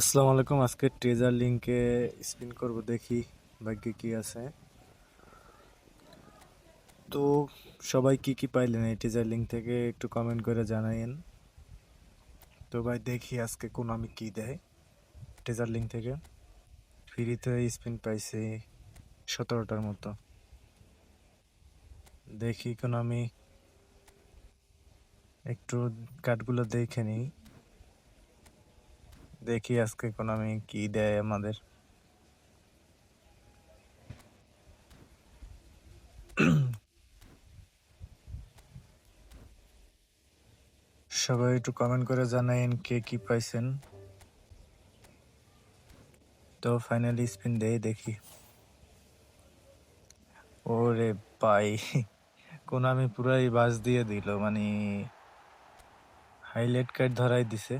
আসসালামু আলাইকুম, আজকে ট্রেজার লিংকে স্পিন করব, দেখি ভাগ্যে কি আছে। তো সবাই কি কি পাইলেন এই ট্রেজার লিংক থেকে একটু কমেন্ট করে জানাইন তো ভাই, দেখি আজকে কোন আমি কি দেয় ট্রেজার লিঙ্ক থেকে। ফ্রিতে স্পিন পাইছি সতেরোটার মতো। দেখি কোন আমি একটু কার্ডগুলো দেখে নিই। দেখি আজকে কোন আমি কি দেয় আমাদের। সবাই একটু কমেন্ট করে জানাইন কে কি পাইছেন। তো ফাইনালি স্পিন দেই দেখি। ওরে ভাই, কোন আমি পুরাই বাস দিয়ে দিল মানে হাইলাইট কার্ড ধরাই দিছে।